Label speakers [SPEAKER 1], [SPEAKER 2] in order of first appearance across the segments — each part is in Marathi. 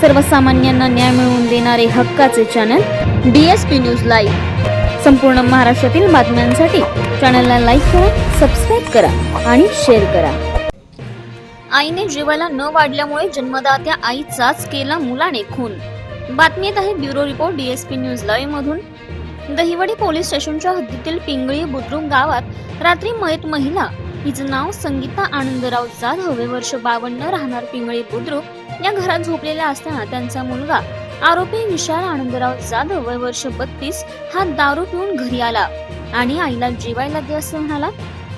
[SPEAKER 1] सर्वसामान्यांना न्याय मिळवून देणारे हक्काचे channel D S P news live संपूर्ण महाराष्ट्रातील बातम्यांसाठी चॅनलला लाईक करा सबस्क्राईब करा आणि शेअर करा. आईने जीवाला न वाढल्यामुळे जन्मदात्या आईचाच केला मुलाने खून. बातमीत आहे bureau report DSP news live मधून. दहिवडी पोलीस स्टेशनच्या हद्दीतील पिंगळी बुद्रुक गावात रात्री मयत महिला हिचं नाव संगीता आनंदराव जाधव वय वर्ष बावन्न राहणार पिंगळी बुद्रुक. या घरात झोपलेल्या असताना त्यांचा मुलगा आरोपी विशाल आनंदराव जाधव वर्ष बत्तीस हा दारू पिऊन घरी आला आणि आईला जेवायला दे असं म्हणाला.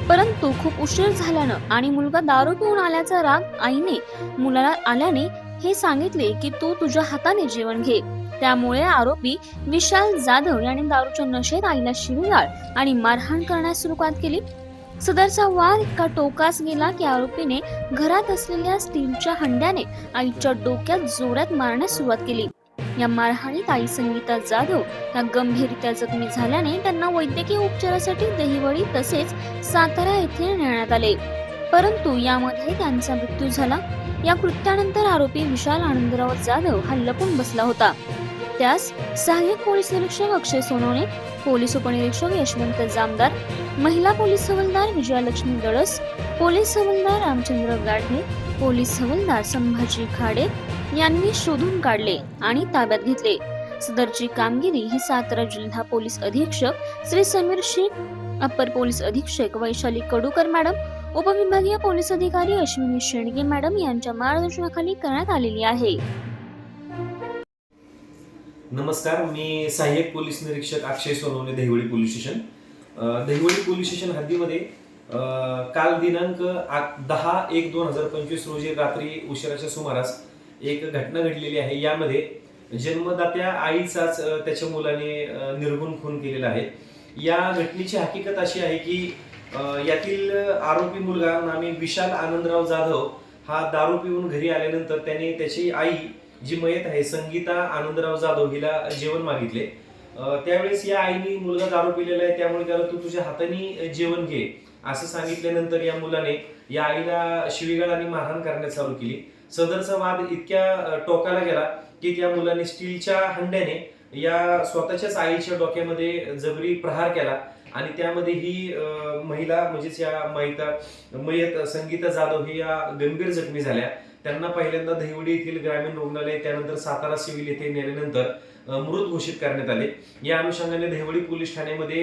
[SPEAKER 1] परंतु खूप उशीर झाल्यानं आणि मुलगा दारू पिऊन आल्याचा राग आईने मुलाला आल्याने हे सांगितले की तू तुझ्या हाताने जेवण घे. त्यामुळे आरोपी विशाल जाधव याने दारूच्या नशेत आईला शिवीगाळ आणि मारहाण करण्यास सुरुवात केली. सदरचा वार इतका टोकास गेला की आरोपीने घरात असलेल्या स्टीलच्या हंड्याने आईच्या डोक्यात जोरात मारण्यास सुरुवात केली. या मारहाणीत आई संगीता जाधव या गंभीररित्या जखमी झाल्याने त्यांना वैद्यकीय उपचारासाठी दहिवडी तसेच सातारा येथे नेण्यात आले. परंतु यामध्ये त्यांचा मृत्यू झाला. या कृत्यानंतर आरोपी विशाल आनंदराव जाधव हा लपून बसला होता. त्यास सहाय्यक पोलीस निरीक्षक अक्षय सोनवणे पोलीस उपनिरीक्षक यशवंत जामदार महिला पोलीस हवालदार विजयालक्ष्मी दळस पोलीस हवालदार रामचंद्र गाढे पोलीस हवालदार संभाजी खाडे यांनी शोधून काढले आणि ताब्यात घेतले. सदरची कामगिरी ही सातारा जिल्हा पोलीस अधीक्षक श्री समीर शेख अप्पर पोलीस अधीक्षक वैशाली कडूकर मॅडम उपविभागीय पोलीस अधिकारी अश्विनी शेंडगे मॅडम यांच्या मार्गदर्शनाखाली करण्यात आलेली आहे.
[SPEAKER 2] नमस्कार मी सहाय्यक पोलीस निरीक्षक Akshay Sonawane Dahiwadi police station. Dahiwadi police station हद्दीमध्ये काल दिनांक आ- दहा एक दोन हजार पंचवीस रोजी रात्री उशिराच्या सुमारास एक घटना घडलेली आहे. यामध्ये जन्मदात्या आईचाच त्याच्या मुलाने निर्गुण खून केलेला आहे. या घटनेची हकीकत अशी आहे की यातील आरोपी मुलगा नामी विशाल आनंदराव जाधव हा दारू पिऊन घरी आल्यानंतर त्याने त्याची आई जी मयत आहे संगीता आनंदराव जाधव हिला जेवण मागितले. त्यावेळेस या आईने मुलगा दारू पिलेला आहे त्यामुळे त्याला तू तुझ्या हाताने जेवण घे असं सांगितल्यानंतर या मुलाने या आईला शिवीगाळ आणि मारहाण करण्यास चालू केली. सदरचा वाद इतक्या टोकाला गेला की त्या मुलाने स्टीलच्या हंड्याने या स्वतःच्याच आईच्या डोक्यामध्ये जबरी प्रहार केला. आणि त्यामध्ये ही महिला म्हणजेच या माहिता मयत संगीता जाधव ही या गंभीर जखमी झाल्या. त्यांना पहिल्यांदा दहिवडी येथील ग्रामीण रुग्णालय त्यानंतर सातारा सिव्हिल येथे नेल्यानंतर मृत घोषित करण्यात आले. या अनुषंगाने दहिवडी पोलीस ठाण्यामध्ये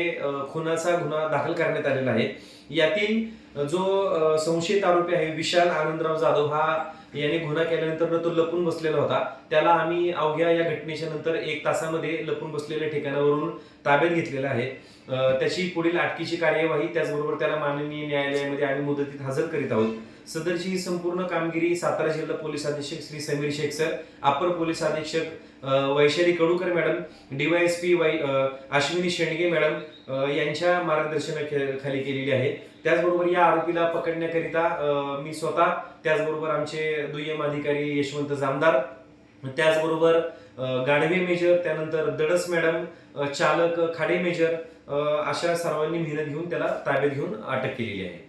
[SPEAKER 2] खुनाचा गुन्हा दाखल करण्यात आलेला आहे. यातील जो संशयित आरोपी आहे विशाल आनंदराव जाधव हा याने गुन्हा केल्यानंतर तो लपून बसलेला होता. त्याला आम्ही अवघ्या या घटनेच्या नंतर एक तासामध्ये लपून बसलेल्या ठिकाणावरून ताब्यात घेतलेला आहे. त्याची पुढील अटकीची कार्यवाही त्याचबरोबर त्याला माननीय न्यायालयामध्ये आम्ही मुदतीत हजर करीत आहोत. सदरची ही संपूर्ण कामगिरी सातारा जिल्हा पोलीस अधीक्षक Shri Sameer Shaikh sir upper police अधीक्षक Vaishali Kadukar madam DYSP Y Ashwini Shendge madam यांच्या मार्गदर्शनाखाली केलेली आहे. त्याचबरोबर या आरोपीला पकडण्याकरिता मी स्वतः त्याचबरोबर आमचे दुय्यम अधिकारी यशवंत जामदार त्याचबरोबर गाढवे मेजर त्यानंतर दडस मॅडम चालक खाडे मेजर अशा सर्वांनी मेहनत घेऊन त्याला ताब्यात घेऊन अटक केलेली आहे.